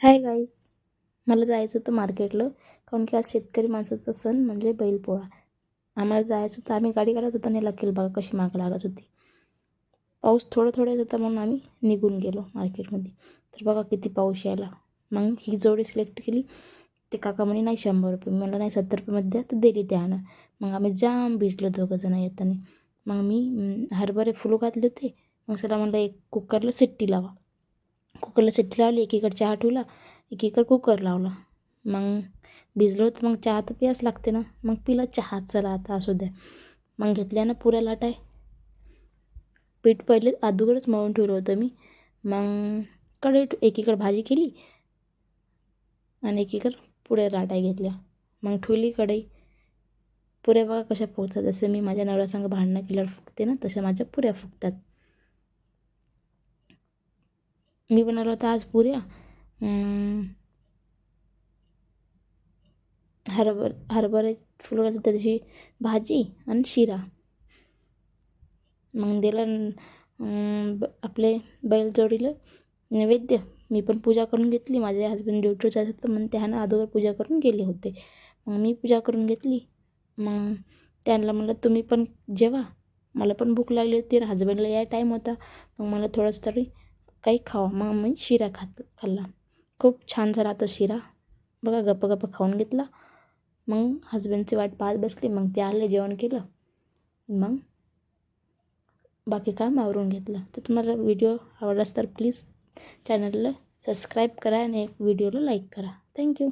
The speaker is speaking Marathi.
हाय गाईज मला जायचं होतं मार्केटला काऊन की आज शेतकरी माणसाचा सण म्हणजे बैलपोळा. आम्हाला जायचं होतं आम्ही गाडी काढत होतो आणि लकील बघा कशी माग लागत होती. पाऊस थोडं थोडं येत होता म्हणून आम्ही निघून गेलो मार्केटमध्ये तर बघा किती पाऊस यायला. मग ही जोडी सिलेक्ट केली. ते काका म्हणे नाही शंभर रुपये. मला नाही सत्तर रुपयेमध्ये द्या तर दिली त्यानं मग आम्ही जाम भिजलो दोघंजणं येताना. मग मी हरभरे फुलं घातले होते. मग सला म्हणलं एक कुकरला सिट्टी लावा. कुकरला सिटी लावली एकीकडे चहा ठेवला एकीकडे कुकर लावला. मग भिजलो होतं मग चहा तर प्यास लागते ना. मग पिला चहा चला आता असू द्या. मग घेतल्या ना पुऱ्या लाटाय पीठ पहिले अगोदरच मळून ठेवलं होतं मी. मग कढई एकीकडे भाजी केली आणि एकीकडे पुऱ्या लाटाय घेतल्या. मग ठेवली कढई. पुऱ्या बघा कशा फुगतात. जसं मी माझ्या नवऱ्यासंग भांडणं केल्यावर फुगते ना तशा माझ्या पुऱ्या फुगतात. मी बनवलं होतं आज पुऱ्या. हरभर हरभरे फुलं घालून त्याची भाजी आणि शिरा. मग दिला ब- आपले बैलजोडीला नैवेद्य मी पण पूजा करून घेतली. माझे हसबंड ड्युटीवर जात होतं म्हणून त्यानं अगोदर पूजा करून गेले होते. मग मी पूजा करून घेतली. मग त्यांना म्हणलं तुम्ही पण जेवा. मला पण भूक लागली होती. हजबंडला या टाईम होता. मग मला थोडंसं तरी काही खावा. मग मी शिरा खात खाल्ला. खूप छान झाला तो शिरा. बघा गप्प गप्प खाऊन घेतला. मग हजबंडची वाट पाहत बसली. मग ते आले जेवण केलं. मग बाकी काम आवरून घेतलं. तर तुम्हाला व्हिडिओ आवडलास तर प्लीज चॅनलला सबस्क्राईब करा आणि एक व्हिडिओला लाईक करा. थँक्यू